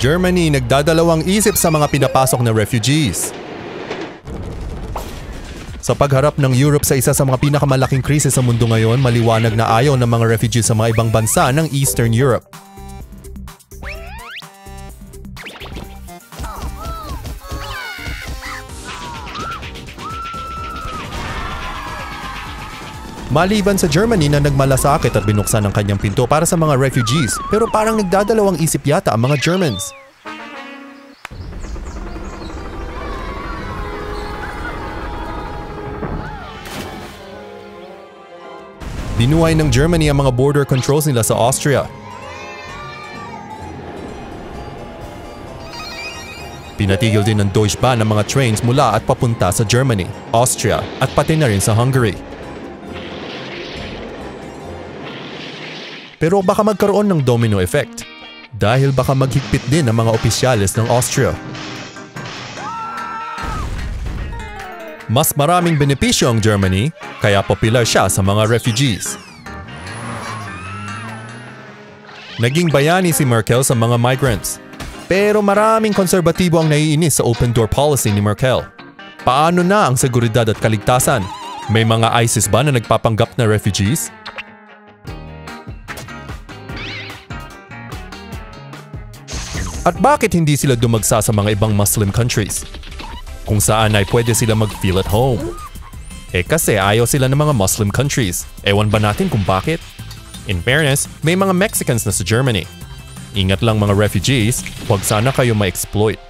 Germany nagdadalawang isip sa mga pinapasok na refugees. Sa pagharap ng Europe sa isa sa mga pinakamalaking krisis sa mundo ngayon, maliwanag na ayaw ng mga refugees sa mga ibang bansa ng Eastern Europe. Maliban sa Germany na nagmalasakit at binuksan ang kanyang pinto para sa mga refugees, pero parang nagdadalawang isip yata ang mga Germans. Binuhay ng Germany ang mga border controls nila sa Austria. Pinatigil din ng Deutsche Bahn ang mga trains mula at papunta sa Germany, Austria at pati na rin sa Hungary. Pero baka magkaroon ng domino effect dahil baka maghigpit din ang mga opisyalis ng Austria. Mas maraming benepisyo ang Germany kaya popular siya sa mga refugees. Naging bayani si Merkel sa mga migrants. Pero maraming konserbatibo ang naiinis sa open door policy ni Merkel. Paano na ang seguridad at kaligtasan? May mga ISIS ba na nagpapanggap na refugees? At bakit hindi sila dumagsa sa mga ibang Muslim countries? Kung saan ay pwede sila mag-feel at home. Eh kasi ayaw sila ng mga Muslim countries. Ewan ba natin kung bakit? In fairness, may mga Mexicans na sa Germany. Ingat lang mga refugees, huwag sana kayo ma-exploit.